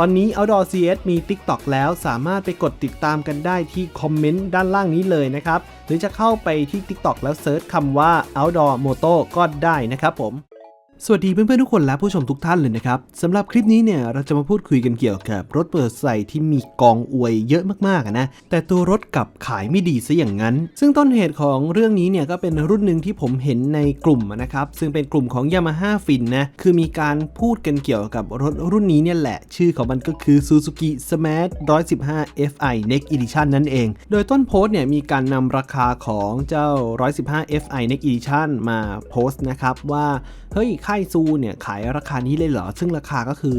ตอนนี้ Outdoor CS มี TikTok แล้วสามารถไปกดติดตามกันได้ที่คอมเมนต์ด้านล่างนี้เลยนะครับ หรือจะเข้าไปที่ TikTok แล้วเซิร์ชคำว่า Outdoor Moto ก็ได้นะครับผม สวัสดีเพื่อนๆทุกคนและผู้ชมทุกท่านเลยนะครับสำหรับคลิปนี้เนี่ยเราจะมาพูดคุยกันเกี่ยวกับรถเปิดใส่ที่มีกองอวยเยอะมากๆนะแต่ตัวรถกลับขายไม่ดีซะอย่างนั้น ซึ่งต้นเหตุของเรื่องนี้เนี่ยก็เป็นรุ่นหนึ่งที่ผมเห็นในกลุ่มนะครับซึ่งเป็นกลุ่มของ Yamaha Fin นะคือมีการพูดกันเกี่ยวกับรถรุ่นนี้เนี่ยแหละ ชื่อของมันก็คือ Suzuki Smash 115 Fi Next Edition นั่นเอง โดยต้นโพสต์เนี่ยมีการนำราคาของเจ้า 115 Fi Next Edition มาโพสต์นะครับว่าเฮ้ยค่ายซูเนี่ยขายราคานี้เลยเหรอ ซึ่งราคาก็คือ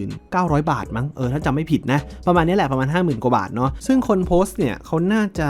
5,900 บาทมั้ง เออถ้าจำไม่ผิดนะ ประมาณนี้แหละประมาณ 50,000 กว่าบาทเนาะ ซึ่งคนโพสต์เนี่ยเขาน่าจะ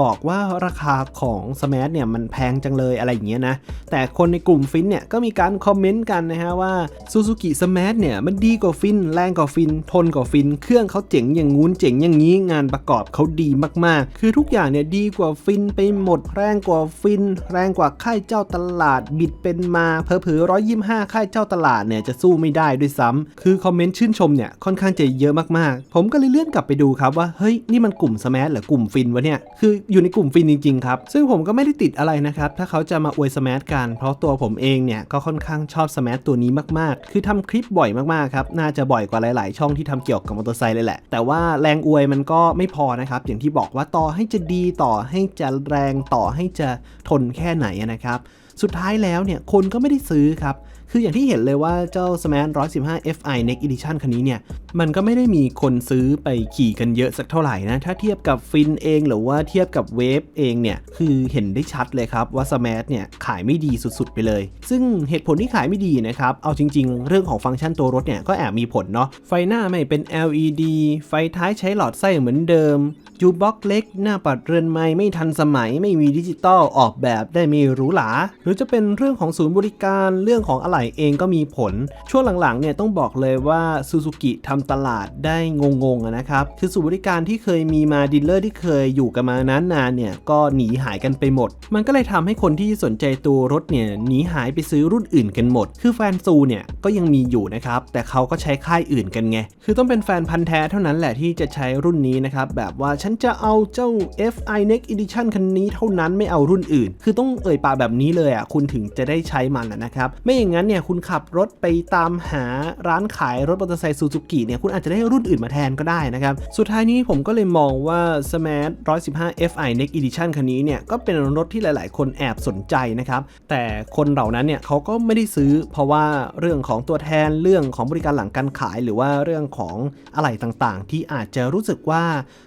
บอกว่าราคาของ Smash เนี่ยมันแพงจังเลยอะไรอย่างเงี้ยนะ แต่คนในกลุ่มฟินเนี่ยก็มีการคอมเมนต์กันนะฮะว่า Suzuki Smash เนี่ยมันดีกว่าฟิน แรงกว่าฟิน ทนกว่าฟิน เครื่องเขาเจ๋งอย่างงู้นเจ๋งอย่างนี้ งานประกอบเขาดีมากๆ คือทุกอย่างเนี่ยดีกว่าฟินไปหมด แรงกว่าฟิน แรงกว่าค่ายเจ้าตลาด บิดเป็นมาเพอเพอร้อยยี่ห้าค่ายเจ้าตลาดเนี่ยจะสู้ไม่ได้ด้วยซ้ำคือคอมเมนต์ชื่นชมเนี่ยค่อนข้างจะเยอะมากๆ ผมก็เลยเลื่อนกลับไปดูครับว่าเฮ้ยนี่มันกลุ่ม Smash หรือกลุ่มฟินวะเนี่ยคืออยู่ในกลุ่มฟินจริงๆครับ ซึ่งผมก็ไม่ได้ติดอะไรนะครับ ถ้าเขาจะมาอวยสมาร์ทกัน เพราะตัวผมเองเนี่ยก็ค่อนข้างชอบสมาร์ทตัวนี้มากๆ คือทำคลิปบ่อยมากๆครับ น่าจะบ่อยกว่าหลายๆ ช่องที่ทำเกี่ยวกับมอเตอร์ไซค์เลยแหละ แต่ว่าแรงอวยมันก็ไม่พอนะครับ อย่างที่บอกว่าต่อให้จะดีต่อให้จะแรงต่อให้จะทนแค่ไหนนะครับ สุดท้ายแล้วเนี่ยคนก็ไม่ได้ซื้อครับคืออย่างที่เห็นเลยว่าเจ้า Smash 115 Fi Next Edition คันนี้เนี่ย มันก็ไม่ได้มีคนซื้อไปขี่กันเยอะสักเท่าไหร่นะ ถ้าเทียบกับฟินเองหรือว่าเทียบกับเวฟเองเนี่ย คือเห็นได้ชัดเลยครับว่า Smash เนี่ย ขายไม่ดีสุดๆ ไปเลย ซึ่งเหตุผลที่ขายไม่ดีนะครับ เอาจริงๆ เรื่องของฟังก์ชันตัวรถเนี่ยก็แอบมีผลเนาะ ไฟหน้าไม่เป็น LED ไฟท้ายใช้หลอดไส้เหมือนเดิมยูบ็อกเล็ก หน้าปัดเรือนไม้ไม่ทันสมัยไม่มีดิจิตอลออกแบบได้ไม่หรูหราหรือจะเป็นเรื่องของศูนย์บริการเรื่องของอะไหล่เองก็มีผล ช่วงหลังๆเนี่ยต้องบอกเลยว่าซูซูกิทำตลาดได้งงๆนะครับ คือศูบริการที่เคยมีมาดีลเลอร์ที่เคยอยู่กันมานานๆเนี่ยก็หนีหายกันไปหมด มันก็เลยทำให้คนที่สนใจตัวรถเนี่ยหนีหายไปซื้อรุ่นอื่นกันหมด คือแฟนซูเนี่ยก็ยังมีอยู่นะครับ แต่เขาก็ใช้ค่ายอื่นกันไง คือต้องเป็นแฟนพันธ์แท้เท่านั้นแหละที่จะใช้รุ่นนี้นะครับ แบบว่าฉันจะเอาเจ้า FI Next Edition คันนี้เท่านั้นไม่เอารุ่นอื่น คือต้องเอ่ยปากแบบนี้เลยอะคุณถึงจะได้ใช้มันนะครับ ไม่อย่างนั้นเนี่ยคุณขับรถไปตามหาร้านขายรถมอเตอร์ไซค์ซูซูกิเนี่ยคุณอาจจะได้รุ่นอื่นมาแทนก็ได้นะครับ สุดท้ายนี้ผมก็เลยมองว่า Smash 115 FI Next Edition คันนี้เนี่ยก็เป็นรถที่หลาย ๆ คนแอบสนใจนะครับ แต่คนเหล่านั้นเนี่ยเขาก็ไม่ได้ซื้อ เพราะว่าเรื่องของตัวแทนเรื่องของบริการหลังการขาย หรือว่าเรื่องของอะไรต่าง ๆ ที่อาจจะรู้สึกว่า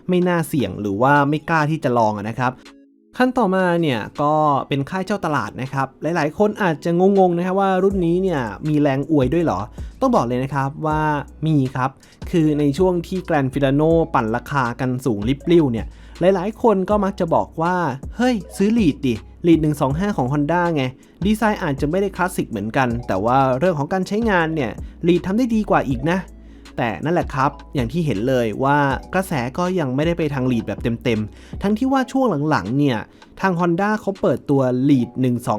ไม่น่าเสี่ยงหรือว่าไม่กล้าที่จะลองนะครับ ขั้นต่อมาเนี่ยก็เป็นค่ายเจ้าตลาดนะครับ หลายๆ คนอาจจะงงๆนะครับว่ารุ่นนี้เนี่ยมีแรงอวยด้วยเหรอ ต้องบอกเลยนะครับว่ามีครับ คือในช่วงที่แกรนฟิลาโนปั่นราคากันสูงลิบลิ่วเนี่ย หลายๆ คนก็มักจะบอกว่า เฮ้ย ซื้อลีดดิลีด125 ของ Honda ไง ดีไซน์อาจจะไม่ได้คลาสสิกเหมือนกัน แต่ว่าเรื่องของการใช้งานเนี่ยลีดทำได้ดีกว่าอีกนะ แต่นั่นแหละครับ อย่างที่เห็นเลยว่ากระแสก็ยังไม่ได้ไปทางลีดแบบเต็มๆ ทั้งที่ว่าช่วงหลังๆ เนี่ยทาง Honda เขาเปิดตัว Lead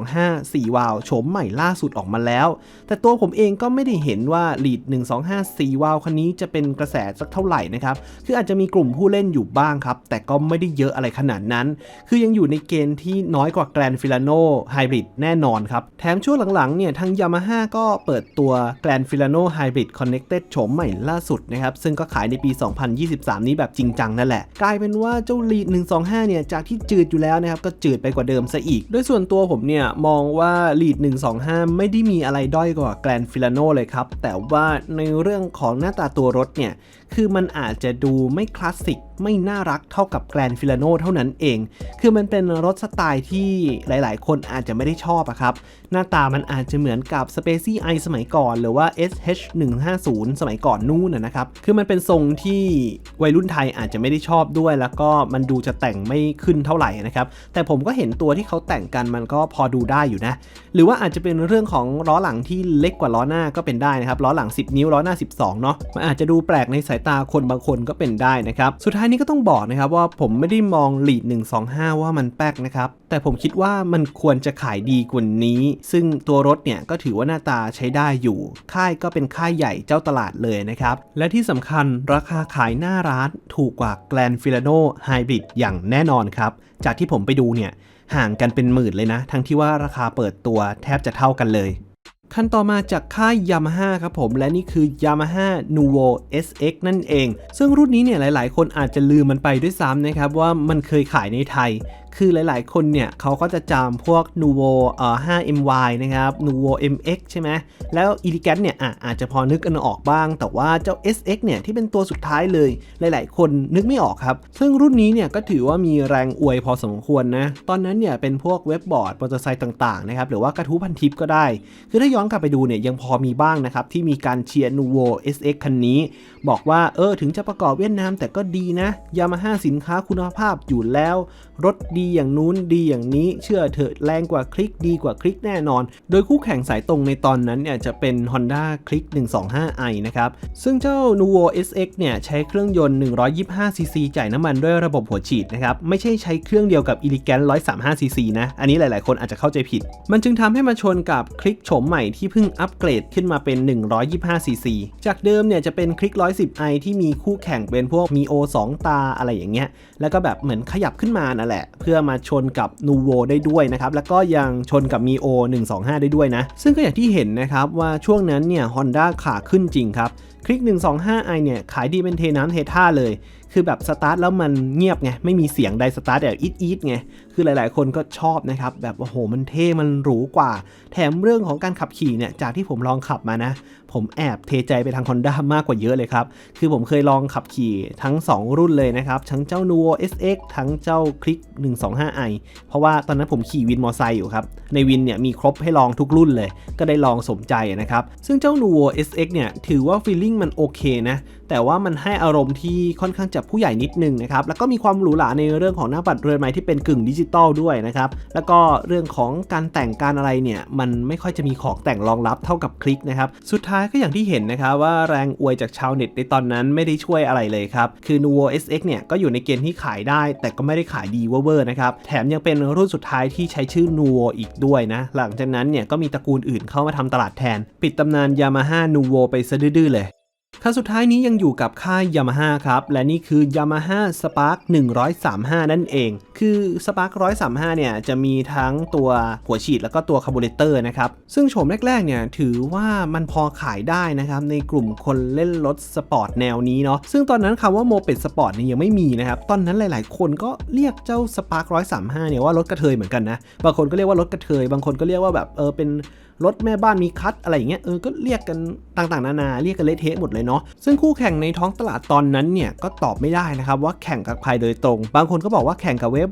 125 4 วาล์วโฉมใหม่ล่าสุดออกมาแล้ว แต่ตัวผมเองก็ไม่ได้เห็นว่า Lead 125 4 วาล์วคันนี้จะเป็นกระแสสักเท่าไหร่นะครับ คืออาจจะมีกลุ่มผู้เล่นอยู่บ้างครับ แต่ก็ไม่ได้เยอะอะไรขนาดนั้น คือยังอยู่ในเกณฑ์ที่น้อยกว่า Grand Filano Hybrid แน่นอนครับ แถมช่วงหลังๆเนี่ยทาง Yamaha ก็เปิดตัว Grand Filano Hybrid Connected โฉมใหม่ล่าสุดนะครับ ซึ่งก็ขายในปี 2023 นี้แบบจริงจังนั่นแหละ กลายเป็นว่าเจ้า Lead 125 เนี่ยจากที่จืดอยู่แล้วนะครับก็จืดไปกว่าเดิมซะอีก โดยส่วนตัวผมเนี่ย มองว่าลีด125 ไม่ได้มีอะไรด้อยกว่าแกลนฟิลาโนเลยครับ แต่ว่าในเรื่องของหน้าตาตัวรถเนี่ย คือมันอาจจะดูไม่คลาสสิก ไม่น่ารักเท่ากับ Grand Filano เท่านั้นเอง คือมันเป็นรถสไตล์ที่หลาย ๆ คนอาจจะไม่ได้ชอบอะครับ หน้าตามันอาจจะเหมือนกับ Spacey i สมัยก่อน หรือว่า SH 150 สมัยก่อนนู่นนะนะครับ คือมันเป็นทรงที่วัยรุ่นไทยอาจจะไม่ได้ชอบด้วย แล้วก็มันดูจะแต่งไม่ขึ้นเท่าไหร่นะครับ แต่ผมก็เห็นตัวที่เขาแต่งกันมันก็พอดูได้อยู่นะ หรือว่าอาจจะเป็นเรื่องของล้อหลังที่เล็กกว่าล้อหน้าก็เป็นได้นะครับ ล้อหลัง 10 นิ้ว ล้อหน้า 12 เนาะ มันอาจจะดูแปลกในสายตาคนบางคนก็เป็นได้นะครับ สุดท้ายนี้ก็ต้องบอกนะครับว่าผมไม่ได้มองลีด125 ว่ามันแป๊กนะครับ แต่ผมคิดว่ามันควรจะขายดีกว่านี้ ซึ่งตัวรถเนี่ยก็ถือว่าหน้าตาใช้ได้อยู่ ค่ายก็เป็นค่ายใหญ่เจ้าตลาดเลยนะครับ และที่สำคัญราคาขายหน้าร้านถูกกว่า Grand Filano Hybrid อย่างแน่นอนครับ จากที่ผมไปดูเนี่ยห่างกันเป็นหมื่นเลยนะ ทั้งที่ว่าราคาเปิดตัวแทบจะเท่ากันเลย คันต่อมาจากค่าย Yamaha ครับผม และนี่คือ Yamaha Nuvo SX นั่นเอง ซึ่งรุ่นนี้เนี่ยหลาย ๆ คนอาจจะลืมมันไปด้วยซ้ำนะครับว่ามันเคยขายในไทย คือหลายๆ คนเนี่ยเขาก็จะจำพวก Nuvo เอ่อ 5MY นะครับ Nuvo MX ใช่ไหมแล้ว Elegant เนี่ยอะอาจจะพอนึกกันออกบ้าง แต่ว่าเจ้า SX เนี่ยที่เป็นตัวสุดท้ายเลย หลายๆ คนนึกไม่ออกครับ ซึ่งรุ่นนี้เนี่ยก็ถือว่ามีแรงอวยพอสมควรนะ ตอนนั้นเนี่ยเป็นพวกเว็บบอร์ดมอเตอร์ไซค์ต่างๆ นะครับ หรือว่ากระทู้พันทิปก็ได้ คือถ้าย้อนกลับไปดูเนี่ยยังพอมีบ้างนะครับที่มีการเชียร์ Nuvo SX คันนี้ บอกว่าเออถึงจะประกอบเวียดนามแต่ก็ดีนะยามาฮ่าสินค้าคุณภาพอยู่แล้ว รถดีอย่างนู้นดีอย่างนี้เชื่อเถอะแรงกว่าคลิกดีกว่าคลิกแน่นอน โดยคู่แข่งสายตรงในตอนนั้นเนี่ยจะเป็น Honda Click 125i นะครับซึ่งเจ้า Nuvo SX เนี่ยใช้เครื่องยนต์ 125cc จ่ายน้ำมันด้วยระบบหัวฉีดนะครับไม่ใช่ใช้เครื่องเดียวกับ Elegant 135cc นะอันนี้หลาย ๆ คนอาจจะเข้าใจผิด มันจึงทำให้มาชนกับคลิกโฉมใหม่ที่เพิ่งอัปเกรดขึ้นมาเป็น 125cc จากเดิมเนี่ยจะเป็นคลิก 110i ที่มีคู่แข่งเป็นพวก Mio 2 ตาอะไรอย่างเงี้ยแล้วก็แบบเหมือนขยับขึ้นมานั่นแหละ เพื่อมาชนกับ Nuvo ได้ด้วยนะครับ แล้วก็ยังชนกับ Mio 125 ได้ด้วยนะ ซึ่งก็อย่างที่เห็นนะครับว่าช่วงนั้นเนี่ย Honda ขาขึ้นจริงครับคลิก 125i เนี่ยขายดีเป็นเทน้ำเทท่าเลย คือแบบสตาร์ทแล้วมันเงียบไง ไม่มีเสียงใดสตาร์ทแบบอีดอีดไง คือหลายๆ คนก็ชอบนะครับ แบบโอ้โหมันเท่ มันหรูกว่า แถมเรื่องของการขับขี่เนี่ย จากที่ผมลองขับมานะ ผมแอบเทใจไปทาง Honda มากกว่าเยอะเลยครับ คือผมเคยลองขับขี่ทั้ง 2 รุ่นเลยนะครับ ทั้งเจ้า Nuo SX ทั้งเจ้าคลิก 125i เพราะว่าตอนนั้นผมขี่วินมอไซค์อยู่ครับ ในวินเนี่ยมีครบให้ลองทุกรุ่นเลย ก็ได้ลองสมใจนะครับ ซึ่งเจ้า Nuo SX เนี่ยถือว่าฟีลลิ่งมันโอเคนะ แต่ว่ามันให้อารมณ์ที่ค่อนข้างจะผู้ใหญ่นิดนึงนะครับ แล้วก็มีความหรูหราในเรื่องของหน้าปัดเรือนไม้ที่เป็นกึ่งดิจิตอลด้วยนะครับ แล้วก็เรื่องของการแต่งการอะไรเนี่ยมันไม่ค่อยจะมีของแต่งรองรับเท่ากับคลิกนะครับ สุดท้ายก็อย่างที่เห็นนะครับว่าแรงอวยจากชาวเน็ตในตอนนั้นไม่ได้ช่วยอะไรเลยครับ คือ Nuvo SX เนี่ยก็อยู่ในเกณฑ์ที่ขายได้ แต่ก็ไม่ได้ขายดีเวอร์นะครับ แถมยังเป็นรุ่นสุดท้ายที่ใช้ชื่อ Nuvo อีกด้วยนะ หลังจากนั้นเนี่ยก็มีตระกูลอื่นเข้ามาทำตลาดแทน ปิดตำนาน Yamaha Nuvo ไปซะดื้อเลย คันสุดท้ายนี้ยังอยู่กับค่าย Yamaha ครับ และนี่คือ Yamaha Spark 135 นั่นเอง คือ Spark 135 เนี่ย จะมีทั้งตัวหัวฉีดแล้วก็ตัวคาร์บูเรเตอร์นะครับ ซึ่งโฉมแรก ๆ เนี่ย ถือว่ามันพอขายได้นะครับ ในกลุ่มคนเล่นรถสปอร์ตแนวนี้เนาะซึ่งตอนนั้นคำว่าโมเป็ดสปอร์ตเนี่ยยังไม่มีนะครับ ตอนนั้นหลาย ๆ คนก็เรียกเจ้า Spark 135 เนี่ยว่ารถกระเทยเหมือนกันนะบางคนก็เรียกว่ารถกระเทยบางคนก็เรียกว่าแบบเออเป็น รถแม่บ้านมีคัทอะไรอย่างเงี้ยเออก็เรียกกันต่างๆ นานาเรียกกันเละเทะหมดเลยเนาะซึ่งคู่แข่งในท้องตลาดตอนนั้นเนี่ยก็ตอบไม่ได้นะครับว่าแข่งกับใครโดยตรง บางคนก็บอกว่าแข่งกับเวฟ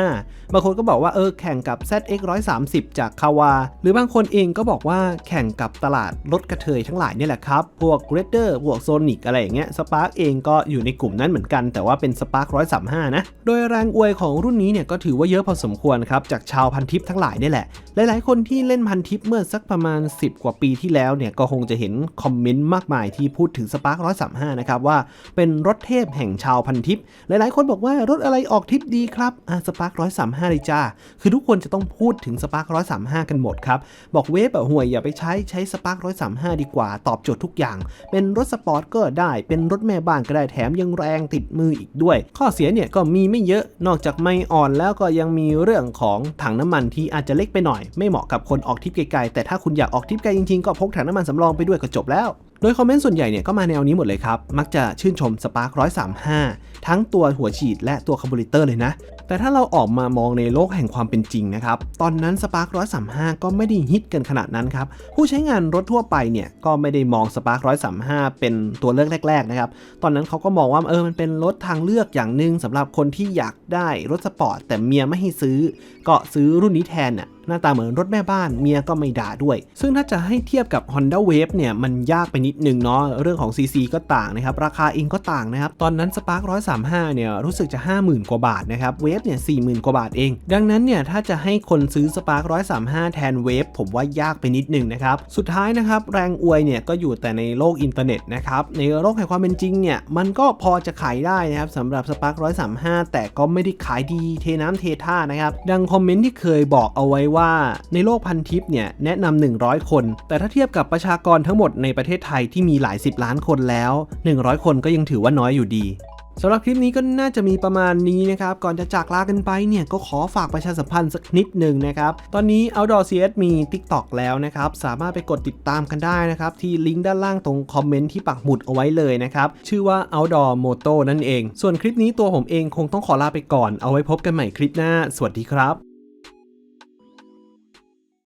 125บางคนก็บอกว่าเออแข่งกับ ZX 130 จากคาวา หรือบางคนเองก็บอกว่าแข่งกับตลาดรถกระเทยทั้งหลายนี่แหละครับ พวก r a d e r พวก Sonic อะไรอย่างเงี้ยสปาร์กเองก็อยู่ในกลุ่มนั้นเหมือนกัน แต่ว่าเป็น Spark 135นะ โดยแรงอวยของรุ่นนี้เนี่ยก็ถือว่าเยอะพอสมควรครับจากชาวพันทิปทั้งหลายนี่แหละ หลายๆ คนที่เล่นพันทิปเมื่อสักประมาณ 10 กว่าปีที่แล้วเนี่ยก็คงจะเห็นคอมเมนต์มากมายที่พูดถึง Spark 135 นะครับ ว่าเป็นรถเทพแห่งชาวพันทิป หลายๆ คนบอกว่ารถอะไรออกทิปดีครับอะ Spark 135เลยจ้า คือทุกคนจะต้องพูดถึง Spark 135 กันหมดครับ บอกเวฟอะห่วยอย่าไปใช้ใช้ Spark 135 ดีกว่าตอบโจทย์ทุกอย่าง เป็นรถสปอร์ตก็ได้เป็นรถแม่บ้านก็ได้แถมยังแรงติดมืออีกด้วย ข้อเสียเนี่ยก็มีไม่เยอะนอกจากไม่อ่อนแล้วก็ยังมีเรื่องของถังน้ำมันที่อาจจะเล็กไปหน่อย ไม่เหมาะกับคนออกทิปไกลๆแแต่ถ้าคุณอยากออกทริปไกลจริงๆ ก็พกถังน้ำมันสำรองไปด้วยก็จบแล้ว โดยคอมเมนต์ส่วนใหญ่เนี่ยก็มาแนวนี้หมดเลยครับ มักจะชื่นชม Spark 135 ทั้งตัวหัวฉีดและตัวคาร์บูเรเตอร์เลยนะ แต่ถ้าเราออกมามองในโลกแห่งความเป็นจริงนะครับ ตอนนั้น Spark 135 ก็ไม่ได้ฮิตกันขนาดนั้นครับ ผู้ใช้งานรถทั่วไปเนี่ยก็ไม่ได้มอง Spark 135 เป็นตัวเลือกแรกๆนะครับ ตอนนั้นเขาก็มองว่าเออมันเป็นรถทางเลือกอย่างหนึ่งสำหรับคนที่อยากได้รถสปอร์ตแต่เมียไม่ให้ซื้อก็ซื้อรุ่นนี้แทนน่ะหน้าตาเหมือนรถแม่บ้านเมียก็ไม่ด่าด้วย ซึ่งถ้าจะให้เทียบกับ Honda Wave เนี่ยมันยากไปนิดนึงเนาะเรื่องของ CC ก็ต่างนะครับ ราคาเองก็ต่างนะครับ ตอนนั้น Spark 135 เนี่ยรู้สึกจะ 50,000 กว่าบาทนะครับ Wave เนี่ย40,000 กว่าบาทเอง ดังนั้นเนี่ยถ้าจะให้คนซื้อ Spark 135 แทน Wave ผมว่ายากไปนิดนึงนะครับ สุดท้ายนะครับแรงอวยเนี่ยก็อยู่แต่ในโลกอินเทอร์เน็ตนะครับในโลกแห่งความเป็นจริงเนี่ยมันก็พอจะขายได้นะครับสำหรับ Spark 135 แต่ก็ไม่ได้ขายดีเทน้ำเทท่านะครับดังคอมมเมนต์ที่เคยบอกเอาไว้ว่าในโลกพันทิปเนี่ยแนะนำ100 คน แต่ถ้าเทียบกับประชากรทั้งหมดในประเทศไทยที่มีหลาย 10 ล้านคนแล้ว 100 คนก็ยังถือว่าน้อยอยู่ดีสำหรับคลิปนี้ก็น่าจะมีประมาณนี้นะครับ ก่อนจะจากลากันไปเนี่ยก็ขอฝากประชาสัมพันธ์สักนิดหนึ่งนะครับ ตอนนี้ Outdoor CS มี TikTok แล้วนะครับ สามารถไปกดติดตามกันได้นะครับ ที่ลิงก์ด้านล่างตรงคอมเมนต์ที่ปักหมุดเอาไว้เลยนะครับ ชื่อว่า Outdoor Moto นั่นเอง ส่วนคลิปนี้ตัวผมเองคงต้องขอลาไปก่อน เอาไว้พบกันใหม่คลิปหน้า สวัสดีครับ